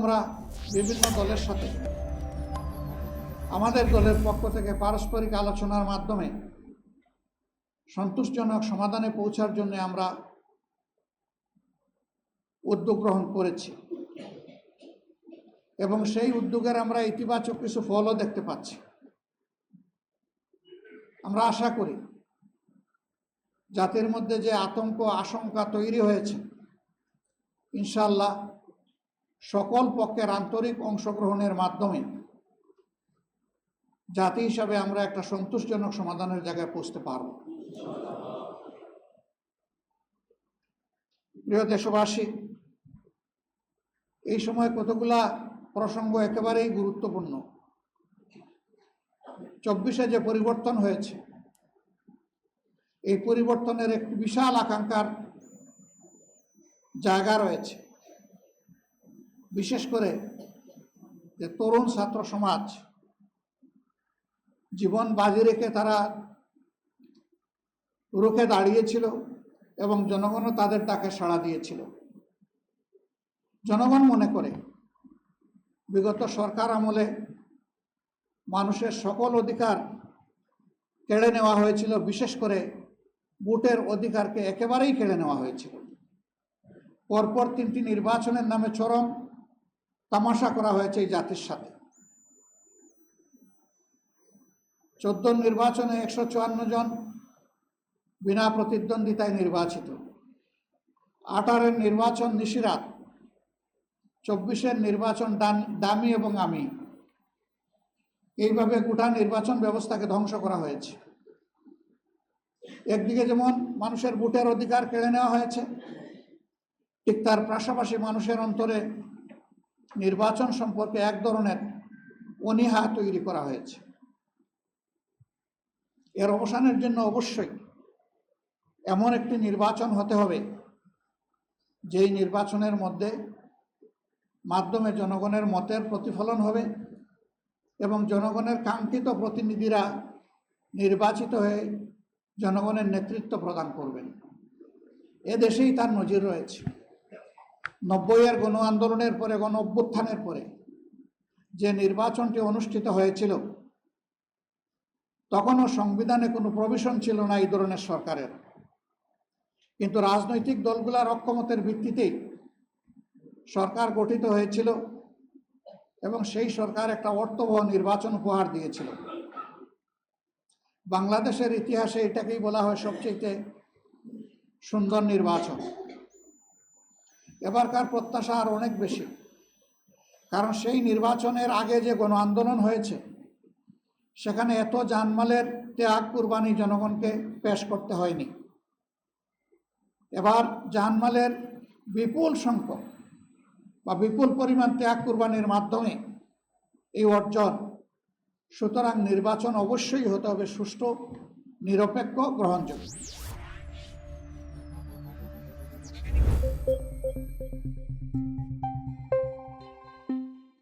আমরা বিভিন্ন দলের সাথে। আমাদের দলের পক্ষ থেকে পারস্পরিক আলোচনার মাধ্যমে সন্তোষজনক সমাধানে পৌঁছার জন্য আমরা উদ্যোগ গ্রহণ করেছি। এবং সেই উদ্যোগের আমরা ইতিবাচক কিছু ফলও দেখতে পাচ্ছি। আমরা আশা করি জাতির মধ্যে যে আতঙ্ক, আশঙ্কা তৈরি হয়েছে ইনশাল্লাহ সকল পক্ষের আন্তরিক অংশগ্রহণের মাধ্যমে জাতি হিসাবে আমরা একটা সন্তোষজনক সমাধানের জায়গায় পৌঁছতে পারব। প্রিয় দেশবাসী, এই সময় কতগুলা প্রসঙ্গ একেবারেই গুরুত্বপূর্ণ। চব্বিশে যে পরিবর্তন হয়েছে, এই পরিবর্তনের একটি বিশাল আকাঙ্ক্ষার জায়গা রয়েছে। বিশেষ করে যে তরুণ ছাত্র সমাজ, জীবন বাজি রেখে তারা রুখে দাঁড়িয়েছিল এবং জনগণও তাদের ডাকে সাড়া দিয়েছিল। জনগণ মনে করে, বিগত সরকার আমলে মানুষের সকল অধিকার কেড়ে নেওয়া হয়েছিল, বিশেষ করে ভোটের অধিকারকে একেবারেই কেড়ে নেওয়া হয়েছিল। পরপর তিনটি নির্বাচনের নামে চরম তামাশা করা হয়েছে এই জাতির সাথে। চোদ্দ নির্বাচনে একশো চুয়ান্ন জন বিনা প্রতিদ্বন্দ্বিতায় নির্বাচিত। আঠারের নির্বাচন নিশিরাত, চব্বিশের নির্বাচন দামি এবং আমি। এইভাবে গোটা নির্বাচন ব্যবস্থাকে ধ্বংস করা হয়েছে। একদিকে যেমন মানুষের ভোটের অধিকার কেড়ে নেওয়া হয়েছে, ঠিক তার পাশাপাশি মানুষের অন্তরে নির্বাচন সম্পর্কে এক ধরনের অনীহা তৈরি করা হয়েছে। এর অবসানের জন্য অবশ্যই এমন একটি নির্বাচন হতে হবে, যেই নির্বাচনের মধ্যে মাধ্যমে জনগণের মতের প্রতিফলন হবে এবং জনগণের কাঙ্ক্ষিত প্রতিনিধিরা নির্বাচিত হয়ে জনগণের নেতৃত্ব প্রদান করবেন। এদেশেই তার নজির রয়েছে। নব্বইয়ের গণ আন্দোলনের পরে, গণ অভ্যুত্থানের পরে যে নির্বাচনটি অনুষ্ঠিত হয়েছিল, তখনও সংবিধানে কোনো প্রভিশন ছিল না এই ধরনের সরকারের। কিন্তু রাজনৈতিক দলগুলার অক্ষমতের ভিত্তিতেই সরকার গঠিত হয়েছিল এবং সেই সরকার একটা অর্থবহ নির্বাচন উপহার দিয়েছিল। বাংলাদেশের ইতিহাসে এটাকেই বলা হয় সবচেয়ে সুন্দর নির্বাচন। এবারকার প্রত্যাশা আর অনেক বেশি। কারণ সেই নির্বাচনের আগে যে গণ আন্দোলন হয়েছে, সেখানে এত জানমালের ত্যাগ কুরবানি জনগণকে পেশ করতে হয়নি। এবার জানমালের বিপুল সংখ্যক বা বিপুল পরিমাণ ত্যাগ কুরবানির মাধ্যমে এই অর্জন। সুতরাং নির্বাচন অবশ্যই হতে হবে সুষ্ঠু, নিরপেক্ষ, গ্রহণযোগ্য। Thank you.